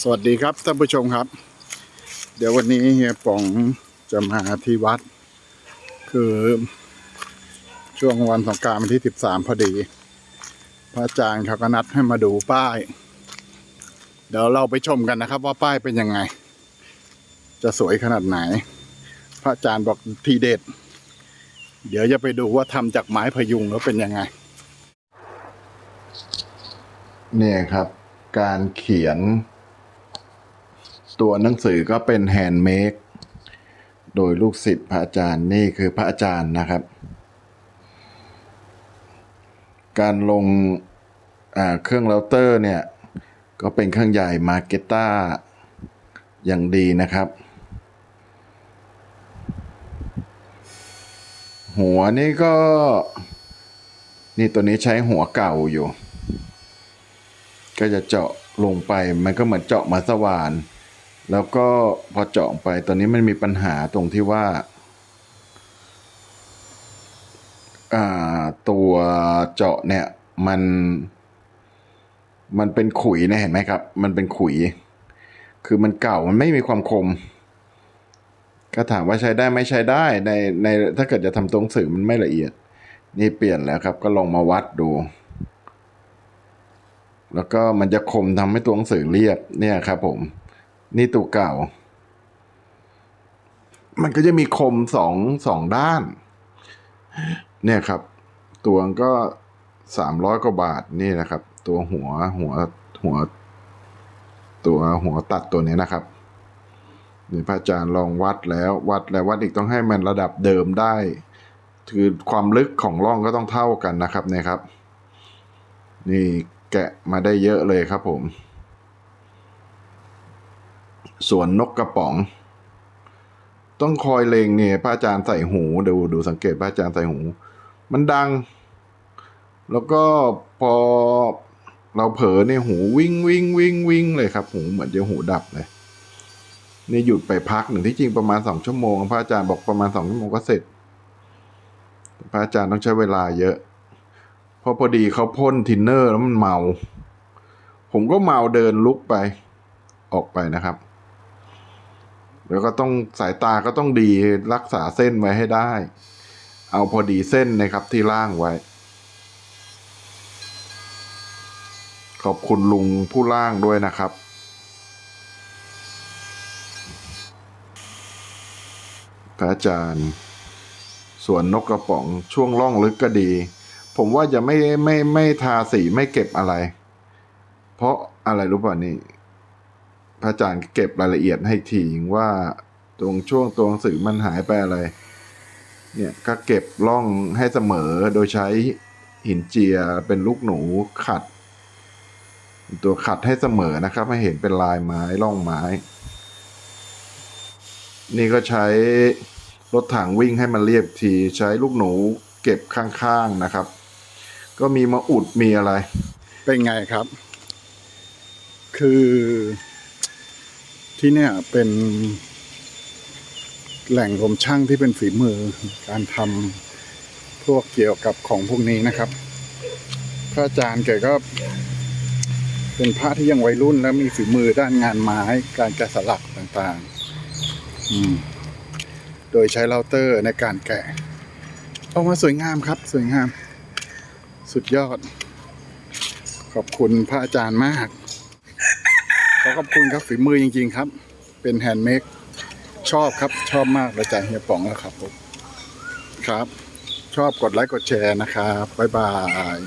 สวัสดีครับท่านผู้ชมครับ เดี๋ยววันนี้เฮียป๋องจะมาที่วัด คือช่วงวันสงกรารวันที่สิบสามพอดี พระอาจารย์เขาก็นัดให้มาดูป้าย เดี๋ยวเราไปชมกันนะครับ ว่าป้ายเป็นยังไง จะสวยขนาดไหน พระอาจารย์บอกทีเด็ด เดี๋ยวจะไปดูว่าทำจากไม้พยุงแล้วเป็นยังไง เนี่ยครับ การเขียน ตัวหนังสือก็เป็นแฮนด์เมดโดยลูกศิษย์พระอาจารย์นี่คือพระอาจารย์นะครับ การลงเครื่องเราเตอร์เนี่ย ก็เป็นเครื่องใหญ่มาเกต้าอย่างดีนะครับ หัวนี่ก็ นี่ตัวนี้ใช้หัวเก่าอยู่ ก็จะเจาะลงไปมันก็เหมือนเจาะมาสว่าน แล้วก็พอเจาะไปตอนนี้มันมีปัญหาตรงที่ว่าอาตัวเจาะเนี่ยมัน มันเป็นขุยนะเห็นไหมครับ มันเป็นขุย คือมันเก่ามันไม่มีความคม ก็ถามว่าใช้ได้ไหม่ใช้ได้ในในถ้าเกิดจะทำตรงสื่อมันไม่ละเอียด นี่เปลี่ยนแล้วครับ ก็ลองมาวัดดู แล้วก็มันจะคมทำให้ตัวหนังสือเรียบเนี่ยครับผม นี่ตัวเก่า มันก็จะมีคมสองสองด้าน เนี่ยครับ ตัวก็สามร้อยกว่าบาทนี่นะครับ ตัวหัวหัวหัว ตัวหัวตัดตัวนี้นะครับนี่พระอาจารย์ลองวัดแล้ววัดแล้ววัดอีกต้องให้มันระดับเดิมได้ คือความลึกของร่องก็ต้องเท่ากันนะครับเนี่ยครับ นี่แกะมาได้เยอะเลยครับผม ส่วนนกกระป๋อง ต้องคอยเลงเนี่ยพระอาจารย์ใส่หูดูดูสังเกตพระอาจารย์ใส่หู มันดัง แล้วก็พอเราเผลอเนี่ยหูวิ่งวิ่งวิ่งวิ่งเลยครับ หูเหมือนจะหูดับเลยนี่หยุดไปพักหนึ่งที่จริงประมาณสองชั่วโมง พระอาจารย์บอกประมาณสองชั่วโมงก็เสร็จ พระอาจารย์ต้องใช้เวลาเยอะพราะพอดีเขาพ่นทินเนอร์แล้วมันเมา ผมก็เมาเดินลุกไปออกไปนะครับ แล้วก็ต้องสายตาก็ต้องดีรักษาเส้นไว้ให้ได้ เอาพอดีเส้นนะครับที่ล่างไว้ ขอบคุณลุงผู้ล่างด้วยนะครับ พระอาจารย์ส่วนนกกระป๋องช่วงล่องลึกก็ดี ผมว่าจะไม่ไม่ไม่ทาสีไม่เก็บอะไร เพราะอะไรรู้ป่ะนี่ พระอาจารย์เก็บรายละเอียดให้ทีว่าตรงช่วงตัวหนังสือมันหายไปอะไร เนี่ยก็เก็บล่องให้เสมอโดยใช้หินเจียเป็นลูกหนูขัด ตัวขัดให้เสมอนะครับ ให้เห็นเป็นลายไม้ร่องไม้ นี่ก็ใช้รถถังวิ่งให้มันเรียบทีใช้ลูกหนูเก็บข้างๆนะครับ ก็มีมาอุดมีอะไร เป็นไงครับ คือ ที่เนี่ยเป็นแหล่งรวมช่างที่เป็นฝีมือการทำพวกเกี่ยวกับของพวกนี้นะครับ พระอาจารย์แกก็ เป็นพระที่ยังวัยรุ่น แล้วมีฝีมือด้านงานไม้การแกะสลักต่างๆ โดยใช้เราเตอร์ในการแกะ ออกมาสวยงามครับ สวยงาม สุดยอด ขอบคุณพระอาจารย์มาก ขอบคุณครับฝีมือจริง ๆ ครับ เป็นแฮนด์เมดชอบครับชอบมากเลยจากเฮียป๋องแล้วครับผมครับ ชอบกดไลค์กดแชร์นะครับบ๊ายบาย